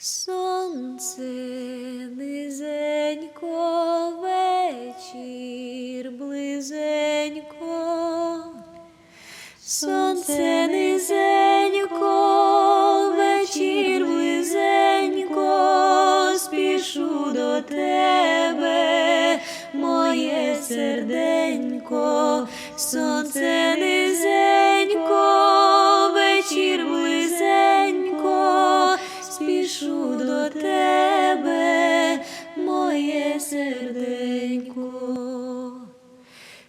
Сонце низенько, вечір близенько, сонце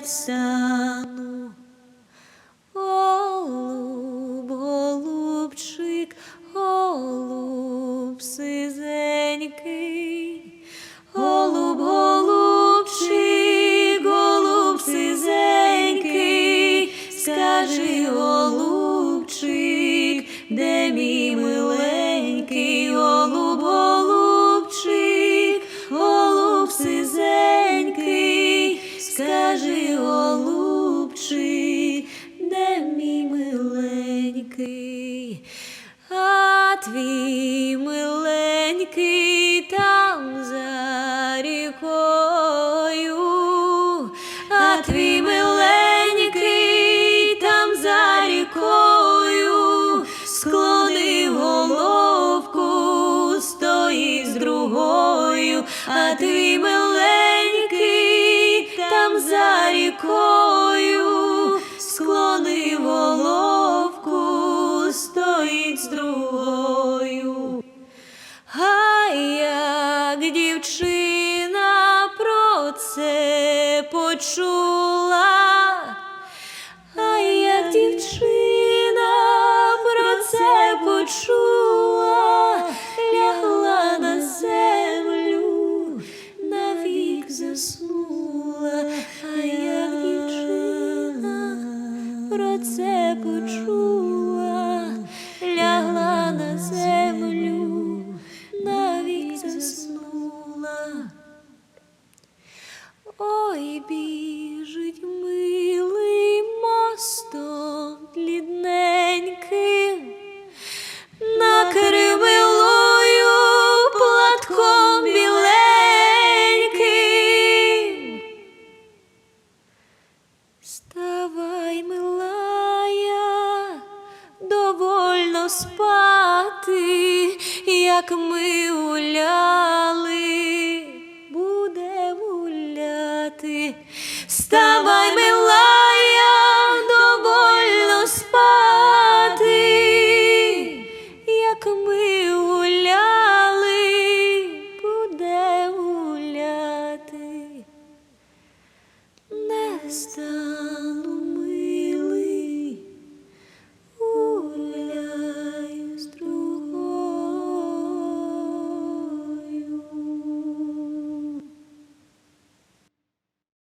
плакать стану. Голуб, голубчик, голуб сизенький, голуб, голубчик, голуб сизенький, скажи, голубчик, де мій миленький, голуб, голубчик, голуб сизенький, а твій миленький там за рікою, склонив головку, стоїть з другою, а твій миленький там за рікою, склонив головку, стоїть з другою. А як дівчина про це почула, а як дівчина про це почула, лягла на землю, навік заснула, а як дівчина про це почула, лягла на землю, спати, як ми гуляли, буде гуляти, вставай, милая, довольно спати, як ми гуляли, буде гуляти, не вставай.